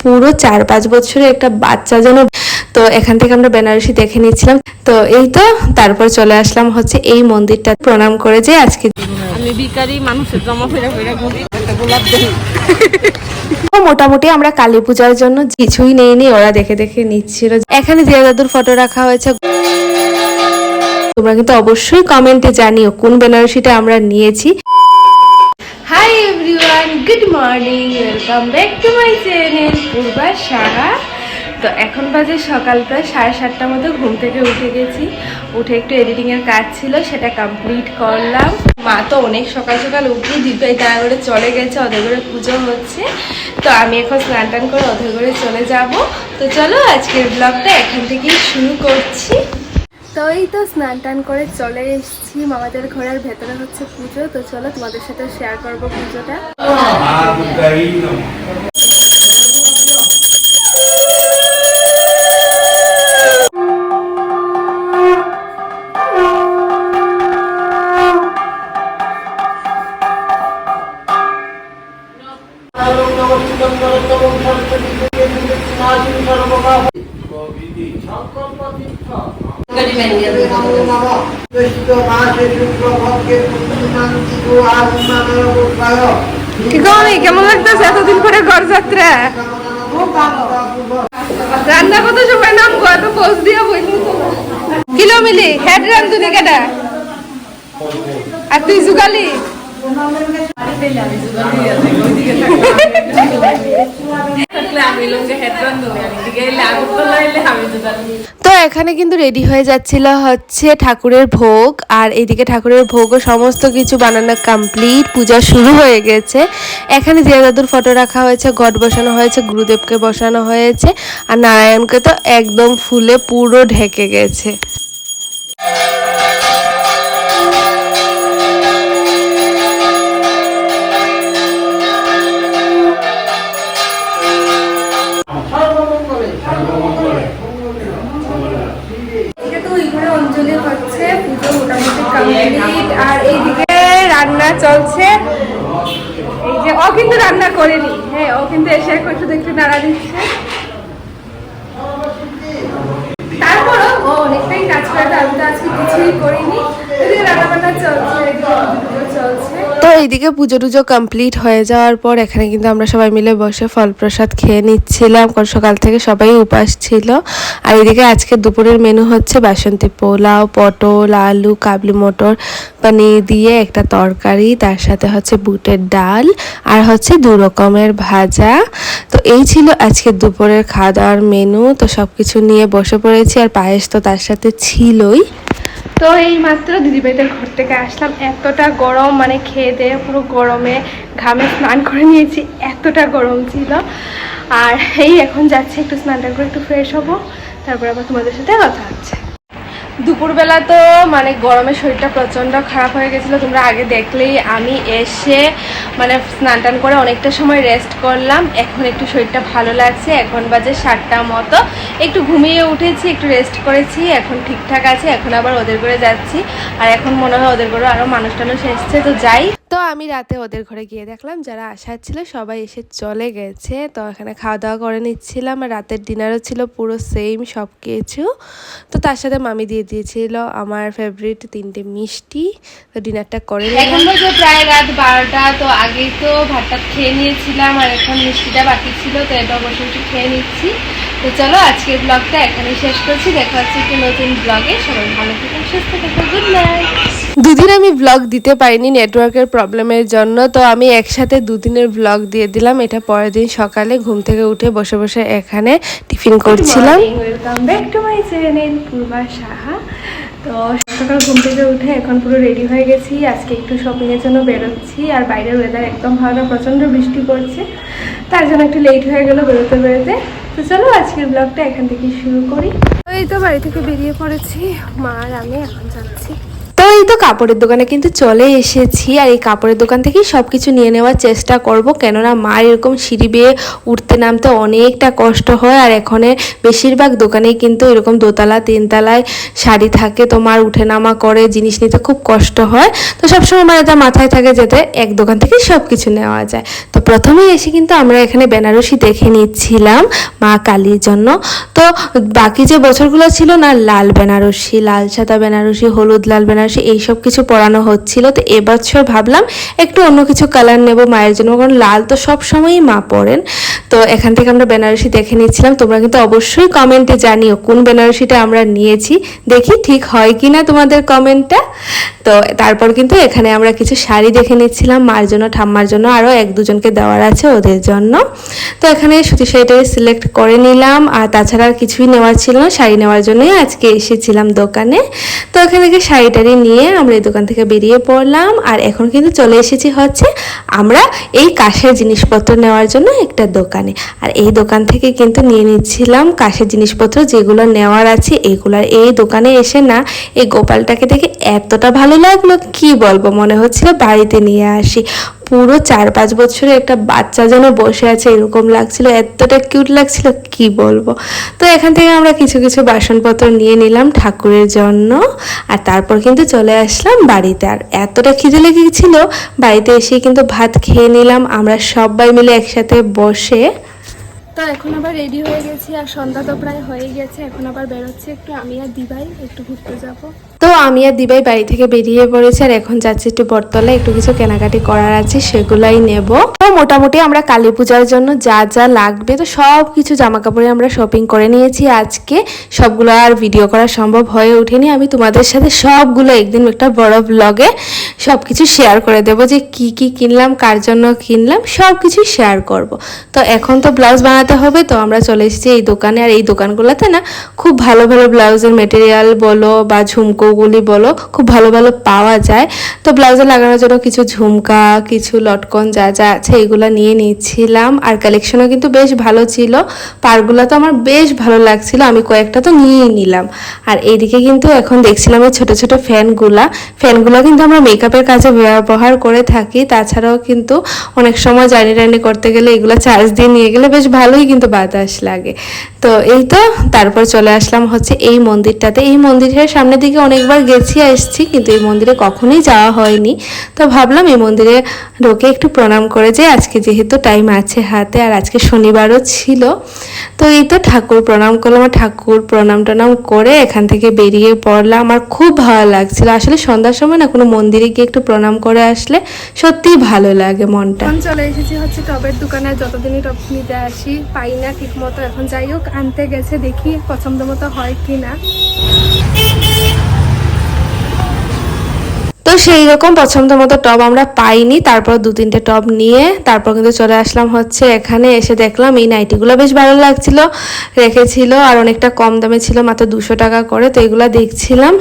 পুরো চার পাঁচ বছরের একটা বাচ্চা যেন তো এখান থেকে আমরা বেনারসি দেখে নিচ্ছিলাম তো এই তো তারপর চলে আসলাম হচ্ছে এই মন্দিরটা প্রণাম করে যে আজকে আমি বিকারি মানুষের জমা ফেরা ফেরা ঘুরি। গোলাপ মোটামুটি আমরা কালী পূজার জন্য কিছুই নেই নি ওরা দেখে দেখে নিচ্ছিল। এখানে জিয়া দাদুর ফটো রাখা হয়েছে তোমরা কিন্তু অবশ্যই কমেন্টে জানিও কোন বেনারসিটা আমরা নিয়েছি। Hi everyone good morning welcome back to my channel Purba Saha তো এখন বাজে সকাল প্রায় সাড়ে সাতটার মতো, ঘুম থেকে উঠে গেছি। উঠে একটু এডিটিংয়ের কাজ ছিল, সেটা কমপ্লিট করলাম। মা তো অনেক সকাল সকাল উঠে দিপাই তারা করে চলে গেছে, ওদের করে পুজো হচ্ছে। তো আমি এখন স্নান টান করে ওদের করে চলে যাব। তো চলো আজকের ব্লগটা এখান থেকেই শুরু করছি। তো এই তো স্নান টান করে চলে এসেছি মামাদের ঘরের ভেতরে হচ্ছে পুজো তো চলো তোমাদের সাথে শেয়ার করব পুজোটা কি গরমে কেমন লাগতেছে এতদিন পরে ঘর যাত্রা? রান্না কত সময় নাম গো এত পোজ দিয়া কিলো মিলি, হেড রান্ধুনি কেটা আর তুই জুগালি এখানে কিন্তু রেডি হয়ে যাচ্ছিল হচ্ছে ঠাকুরের ভোগ। আর এদিকে ঠাকুরের ভোগও সমস্ত কিছু বানানো কমপ্লিট পূজা শুরু হয়ে গেছে। এখানে জিয়া দাদুর ফটো রাখা হয়েছে, ঘট বসানো হয়েছে, গুরুদেবকে বসানো হয়েছে। আর নারায়ণকে তো একদম ফুলে পুরো ঢেকে গেছে। কিন্তু রান্না করেনি। হ্যাঁ ও কিন্তু এসে এখন শুধু একটু নাড়া দিচ্ছে। তারপরও ও অনেকটাই কাজ করে আমি তো আজকে কিছুই করিনি। রান্না বান্না চলছে এদিকে পুজো চলছে তো এইদিকে পুজো টুজো কমপ্লিট হয়ে যাওয়ার পর এখানে কিন্তু আমরা সবাই মিলে বসে ফল প্রসাদ খেয়ে নিচ্ছিলাম, কারণ সকাল থেকে সবাই উপাস ছিল। আর এদিকে আজকে দুপুরের মেনু হচ্ছে বাসন্তী পোলাও, পটল, আলু, কাবলি মটর পনির দিয়ে একটা তরকারি, তার সাথে হচ্ছে বুটের ডাল আর হচ্ছে দু রকমের ভাজা। তো এই ছিল আজকে দুপুরের খাওয়া দাওয়ার মেনু তো সব কিছু নিয়ে বসে পড়েছি আর পায়েস তো তার সাথে ছিলই। তো এই মাত্র দিদিভাইদের ঘর থেকে আসলাম। এতটা গরম মানে খেয়ে দেয়ে পুরো গরমে ঘামে স্নান করে নিয়েছি। এতটা গরম ছিল। আর এই এখন যাচ্ছে, একটু স্নানটা করে একটু ফ্রেশ হব। তারপর আবার তোমাদের সাথে কথা হচ্ছে। দুপুরবেলা তো মানে গরমে শরীরটা প্রচণ্ড খারাপ হয়ে গেছিল। তোমরা আগে দেখলেই আমি এসে মানে স্নান টান করে অনেকটা সময় রেস্ট করলাম। এখন একটু শরীরটা ভালো লাগছে। এখন বাজে সাতটা মতো। একটু ঘুমিয়ে উঠেছি, একটু রেস্ট করেছি। এখন ঠিকঠাক আছে। এখন আবার ওদের করে যাচ্ছি। আর এখন মনে হয় ওদের করে আরও মানুষ টানুষ এসছে। তো যাই তো আমি রাতে ওদের ঘরে গিয়ে দেখলাম যারা আসার ছিল সবাই এসে চলে গেছে। তো এখানে খাওয়া দাওয়া করে নিচ্ছিলাম আর রাতের ডিনারও ছিল পুরো সেম সব কিছু তো তার সাথে মামি দিয়ে দিয়েছিল আমার ফেভারিট তিনটে মিষ্টি। তো ডিনারটা করে এখন বাজে প্রায় রাত বারোটা, তো আগেই তো ভাতটা খেয়ে নিয়েছিলাম আর এখন মিষ্টিটা বাকি ছিল, তো এবার বসে একটু খেয়ে নিচ্ছি। তো চলো আজকের ব্লগটা এখানেই শেষ করছি। দেখা হচ্ছে একটি নতুন ব্লগে সবাই ভালো থাকুন সুস্থ থাকুন গুড নাইট দুদিন আমি ব্লগ দিতে পারিনি নেটওয়ার্কের প্রবলেমের জন্য। তো আমি একসাথে দুদিনের ব্লগ দিয়ে দিলাম। এটা পরের দিন সকালে ঘুম থেকে উঠে বসে বসে এখানে টিফিন করছিলাম। Welcome back to my channel Purba Saha তো সকাল ঘুম থেকে উঠে এখন পুরো রেডি হয়ে গেছি। আজকে একটু শপিংয়ের জন্য বেরোচ্ছি। আর বাইরের ওয়েদার একদম ভালো না প্রচণ্ড বৃষ্টি পড়ছে। তার জন্য একটু লেট হয়ে গেলো বেরোতে বেরোতে। তো চলো আজকের ব্লগটা এখান থেকে শুরু করি। তো এই তো বাড়ি থেকে বেরিয়ে পড়েছি। মা আর আমি এখন যাচ্ছি। এই তো কাপড়ের দোকানে কিন্তু চলে এসেছি আর এই কাপড়ের দোকান থেকেই সব কিছু নিয়ে নেওয়ার চেষ্টা করব। কেননা মার এরকম সিঁড়ি বেয়ে উঠতে নামতে অনেকটা কষ্ট হয় আর এখানে বেশিরভাগ দোকানেই কিন্তু এরকম দোতলা, তিনতলায় শাড়ি থাকে। তো মার উঠে নামা করে, জিনিস নিতে খুব কষ্ট হয়। তো সবসময় আমার এটা মাথায় থাকে যেতে এক দোকান থেকে সব কিছু নেওয়া যায়। তো প্রথমেই এসে কিন্তু আমরা এখানে বেনারসি দেখে নিচ্ছিলাম মা কালীর জন্য। তো বাকি যে বছরগুলো ছিল না, লাল বেনারসি, লাল সাদা বেনারসি, হলুদ লাল বেনারসি এইসব কিছু পরানো হচ্ছিল। তো এবছর ভাবলাম একটু অন্য কিছু কালার নেব মায়ের জন্য, কারণ লাল তো সব সময়ই মা পরেন। তো এখান থেকে আমরা বেনারসি দেখে নিচ্ছিলাম। তোমরা কিন্তু অবশ্যই কমেন্টে জানিও কোন বেনারসিটা আমরা নিয়েছি। দেখি ঠিক হয় কি না তোমাদের কমেন্টটা তো তারপর কিন্তু এখানে আমরা কিছু শাড়ি দেখে নিচ্ছিলাম। মার জন্য, ঠাম্মার জন্য আরও এক দুজনকে দেওয়ার আছে ওদের জন্য। তো এখানে সুতি শাড়িটাই সিলেক্ট করে নিলাম। আর তাছাড়া আর কিছুই নেওয়ার ছিল না। শাড়ি নেওয়ার জন্যই আজকে এসেছিলাম দোকানে। তো এখান থেকে শাড়িটারি নিয়ে আমরা এই দোকান থেকে বেরিয়ে পড়লাম। আর এখন কিন্তু চলে এসেছি হচ্ছে আমরা এই কাশের জিনিসপত্র নেওয়ার জন্য একটা দোকানে। আর এই দোকান থেকে কিন্তু নিয়ে নিচ্ছিলাম কাশের জিনিসপত্র, যেগুলো নেওয়ার আছে এগুলার এই দোকানে এসে না এই গোপালটাকে দেখে এতটা ভালো লাগল, কি বলব, মনে হচ্ছিল বাড়িতে নিয়ে আসি। পুরো চার পাঁচ বছরের একটা বাচ্চা যেন বসে আছে, এরকম লাগছিল, এতটা কিউট লাগছিল, কি বলব? তো এখান থেকে আমরা কিছু কিছু বাসনপত্র নিয়ে নিলাম ঠাকুরের জন্য, আর তারপর কিন্তু চলে আসলাম বাড়িতে। আর এতটা খিদে লেগেছিল, বাড়িতে এসে কিন্তু ভাত খেয়ে নিলাম, আমরা সবাই মিলে একসাথে বসে। তো এখন আবার রেডি হয়ে গেছি, আর সন্ধ্যা তো প্রায় হয়ে গেছে, এখন আবার বেরোচ্ছে একটু, আমি আর দিবাই একটু ঘুরতে যাব। তো আমি আর দিবাই বাড়ি থেকে বেরিয়ে পড়েছি আর এখন যাচ্ছি একটু বটতলায়। একটু কিছু কেনাকাটি করার আছে, সেগুলাই নেব। তো মোটামুটি আমরা কালী পূজার জন্য যা যা লাগবে, তো সব কিছু জামা কাপড়ে আমরা শপিং করে নিয়েছি। আজকে সবগুলো আর ভিডিও করা সম্ভব হয়ে ওঠেনি। আমি তোমাদের সাথে সবগুলো একদিন একটা বড় ব্লগে সব কিছু শেয়ার করে দেবো যে কি কি কিনলাম, কার জন্য কিনলাম সব কিছু শেয়ার করব। তো এখন তো ব্লাউজ বানাতে হবে, তো আমরা চলে এসেছি এই দোকানে। আর এই দোকানগুলোতে না খুব ভালো ভালো ব্লাউজের মেটেরিয়াল বলো বা ঝুমকোগুলি বলো, খুব ভালো ভালো পাওয়া যায়। তো ব্লাউজে লাগানোর জন্য কিছু ঝুমকা, কিছু লটকন যা যা আছে এগুলো নিয়ে নিচ্ছিলাম। আর কালেকশনও কিন্তু বেশ ভালো ছিল। পারগুলো তো আমার বেশ ভালো লাগছিল, আমি কয়েকটা তো নিয়েই নিলাম। আর এইদিকে কিন্তু এখন দেখছিলাম এই ছোটো ছোটো ফ্যানগুলা। ফ্যানগুলো কিন্তু আমরা মেকআপের কাজে ব্যবহার করে থাকি। তাছাড়াও কিন্তু অনেক সময় জানি টার্নি করতে গেলে এগুলো চার্জ দিয়ে নিয়ে গেলে বেশ ভালোই কিন্তু বাতাস লাগে। তো এই তো, তারপর চলে আসলাম হচ্ছে এই মন্দিরটাতে। এই মন্দিরের সামনের দিকে অনেকবার গেছি এসেছি কিন্তু এই মন্দিরে কখনোই যাওয়া হয়নি। তো ভাবলাম এই মন্দিরে ঢোকে একটু প্রণাম করে যে আজকে যেহেতু টাইম আছে হাতে, আর আজকে শনিবারও ছিল। তো এই তো ঠাকুর প্রণাম করলাম, আর ঠাকুর প্রণাম টনাম করে এখান থেকে বেরিয়ে পড়লাম। আমার খুব ভালো লাগছিল। আসলে সন্ধ্যার সময় না কোনো মন্দিরে গিয়ে একটু প্রণাম করে আসলে সত্যিই ভালো লাগে মনটা। এখন চলে এসেছি হচ্ছে টবের দোকানে। যতদিনই টপ নিতে আসি, পাই না ঠিক মতো এখন যাই হোক, আনতে গেছে, দেখি পছন্দ মতো হয় কি না তো সেই রকম পছন্দ মতো টব আমরা পাইনি, তারপর দু তিনটে টব নিয়ে তারপর কিন্তু চলে আসলাম হচ্ছে এখানে, এসে দেখলাম এই নাইটিগুলো বেশ ভালো লাগছিল, রেখেছিল আর অনেকটা কম দামে ছিল, মাত্র দুশো টাকা করে, তো এগুলো দেখছিলাম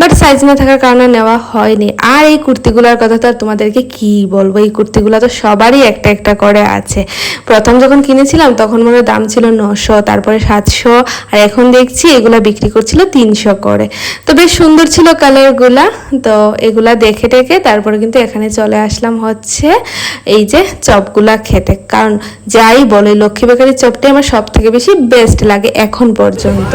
বাট সাইজ না থাকার কারণে নেওয়া হয়নি। আর এই কুর্তিগুলোর কথা তো তোমাদেরকে কি বলব, এই কুর্তিগুলো তো সবারই একটা একটা করে আছে। প্রথম যখন কিনেছিলাম তখন মনে দাম ছিল নশো, তারপরে সাতশো, আর এখন দেখছি এগুলো বিক্রি করছিল তিনশো করে। তো বেশ সুন্দর ছিল কালারগুলা তো এগুলা দেখে টেকে তারপরে কিন্তু এখানে চলে আসলাম হচ্ছে এই যে চপগুলা খেতে। কারণ যাই বলে লক্ষ্মী বেকারির চপটাই আমার সব থেকে বেশি বেস্ট লাগে এখন পর্যন্ত।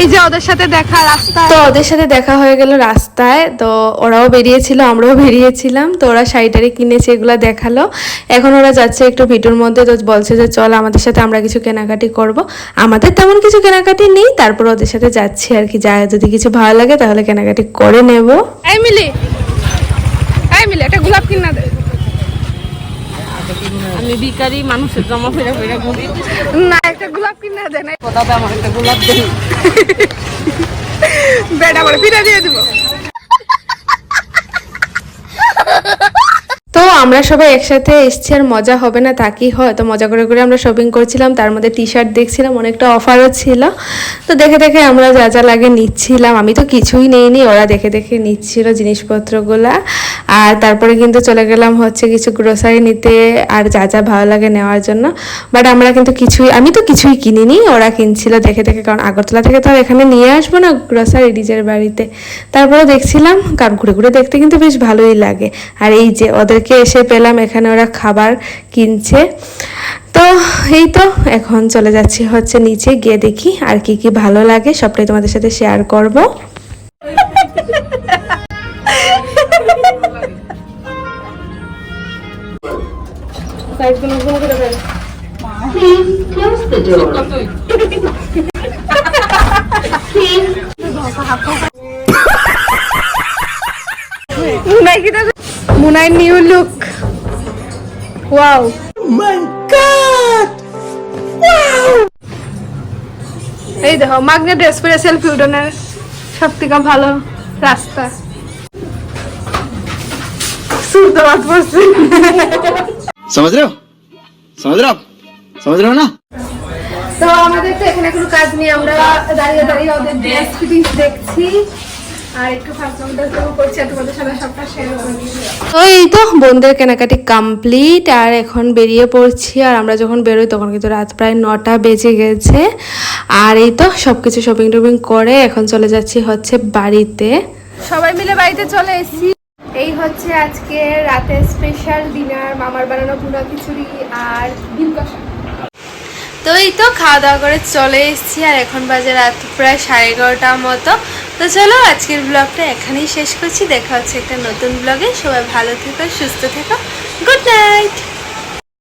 এই যে ওদের সাথে দেখা রাস্তা তো ওদের সাথে দেখা হয়ে গেল রাস্তায়। তো ওরাও বেরিয়েছিল আমরাও বেরিয়েছিলাম। তো ওরা শাড়িটারি কিনেছে এগুলো দেখাল। এখন ওরা যাচ্ছে একটু ভিডিওর মধ্যে তো বলছে যে চল আমাদের সাথে আমরা কিছু কেনাকাটি করব। আমাদের তেমন কিছু কেনাকাটি নেই তারপর ওদের সাথে যাচ্ছি আর কি। যা যদি কিছু ভালো লাগে তাহলে কেনাকাটি করে নেব। এই মিলি এই মিলি একটা গোলাপ কিনা দে। আমি বিকারি মানুষের জমা ফেরা ফেরা ঘুরি না একটা গোলাপ কিনা দেন কোথাও আমার একটা গোলাপ দেন বেটা করে ফিরে দিয়ে দিব। আমরা সবাই একসাথে এসছি আর মজা হবে না তা কি হয়? তো মজা করে করে আমরা শপিং করছিলাম, তার মধ্যে টি শার্ট দেখছিলাম, অনেকটা অফারও ছিল। তো দেখে দেখে আমরা যা যা লাগে নিচ্ছিলাম। আমি তো কিছুই নেইনি, ওরা দেখে দেখে নিচ্ছিল জিনিসপত্রগুলা। আর তারপরে কিন্তু চলে গেলাম হচ্ছে কিছু গ্রোসারি নিতে আর যা যা ভালো লাগে নেওয়ার জন্য। বাট আমরা কিন্তু কিছুই, আমি তো কিছুই কিনিনি, ওরা কিনছিল দেখে দেখে। কারণ আগরতলা থেকে তো আর এখানে নিয়ে আসব না গ্রোসারি নিজের বাড়িতে। তারপরে দেখছিলাম, কারণ ঘুরে ঘুরে দেখতে কিন্তু বেশ ভালোই লাগে। আর এই যে ওদেরকে এসে পেলাম এখানে ওরা খাবার কিনছে। তো এই তো এখন চলে যাচ্ছি হচ্ছে নিচে গিয়ে দেখি আর কি কি ভালো লাগে সবটাই তোমাদের সাথে শেয়ার করব। মুনাই new look wow my god wow এই দেখো মাগনে ড্রেস পরে সেলফি উঠানোর সবথেকে ভালো রাস্তা। সুরদাবাদ পড়ছে সমাজ রেও সমাজ রেও সমাজ রেও না? তো আমাদের তো এখানে কোনো কাজ নেই আমরা দাঁড়িয়ে দাঁড়িয়ে ওদের ড্রেস ফিটিংস দেখছি। এই তো বোনদের কেনাকাটি কমপ্লিট আর এখন বেরিয়ে পড়ছি আর আমরা যখন বেরোই তখন কিন্তু রাত প্রায় নটা বেজে গেছে। আর এই তো সব কিছু শপিং টপিং করে এখন চলে যাচ্ছি হচ্ছে বাড়িতে। সবাই মিলে বাড়িতে চলে এসেছি। এই হচ্ছে আজকে রাতের স্পেশাল ডিনার মামার বানানো ভুনা খিচুড়ি আর ডিম কষা। তো এই তো খাওয়া দাওয়া করে চলে এসেছি আর এখন বাজে রাত প্রায় সাড়ে এগারোটার মতো। তো চলো আজকের ব্লগটা এখানেই শেষ করছি। দেখা হচ্ছে একটা নতুন ব্লগে সবাই ভালো থেকো, সুস্থ থেকো। Good night